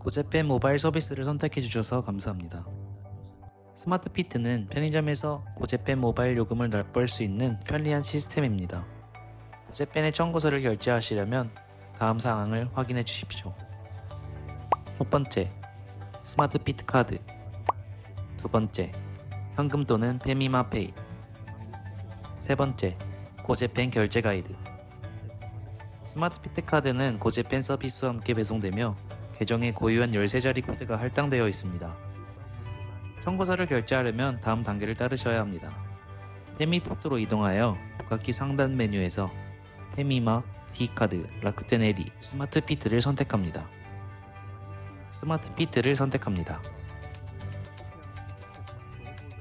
고제펜 모바일 서비스를 선택해 주셔서 감사합니다. 스마트 피트는 편의점에서 고제펜 모바일 요금을 납부할 수 있는 편리한 시스템입니다. 고제펜의 청구서를 결제하시려면 다음 사항을 확인해 주십시오. 첫 번째, 스마트 피트 카드. 두 번째, 현금 또는 페미마 페이. 세 번째, 고제펜 결제 가이드. 스마트 피트 카드는 고제펜 서비스와 함께 배송되며 계정에 고유한 13자리 코드가 할당되어 있습니다. 청구서를 결제하려면 다음 단계를 따르셔야 합니다. 페미 포트로 이동하여 각기 상단 메뉴에서 페미마, D카드, 라쿠텐 에디, 스마트 피트를 선택합니다. 스마트 피트를 선택합니다.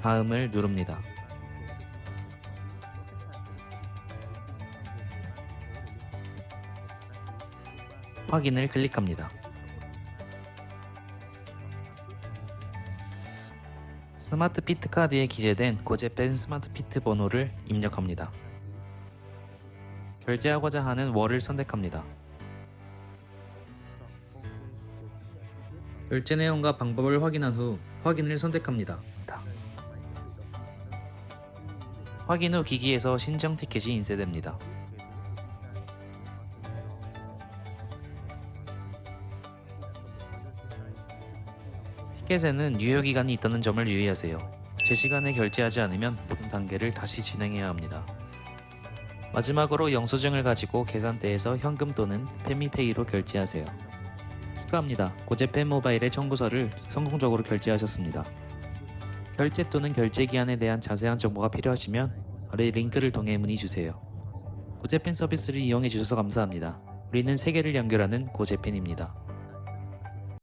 다음을 누릅니다. 확인을 클릭합니다. 스마트 피트 카드에 기재된 고제펜 스마트 피트 번호를 입력합니다. 결제하고자 하는 월을 선택합니다. 결제 내용과 방법을 확인한 후 확인을 선택합니다. 확인 후 기기에서 신청 티켓이 인쇄됩니다. 티켓에는 유효 기간이 있다는 점을 유의하세요. 제 시간에 결제하지 않으면 모든 단계를 다시 진행해야 합니다. 마지막으로 영수증을 가지고 계산대에서 현금 또는 페미페이로 결제하세요. 축하합니다. 고제펜 모바일의 청구서를 성공적으로 결제하셨습니다. 결제 또는 결제 기한에 대한 자세한 정보가 필요하시면 아래 링크를 통해 문의 주세요. 고제펜 서비스를 이용해 주셔서 감사합니다. 우리는 세계를 연결하는 고제펜입니다.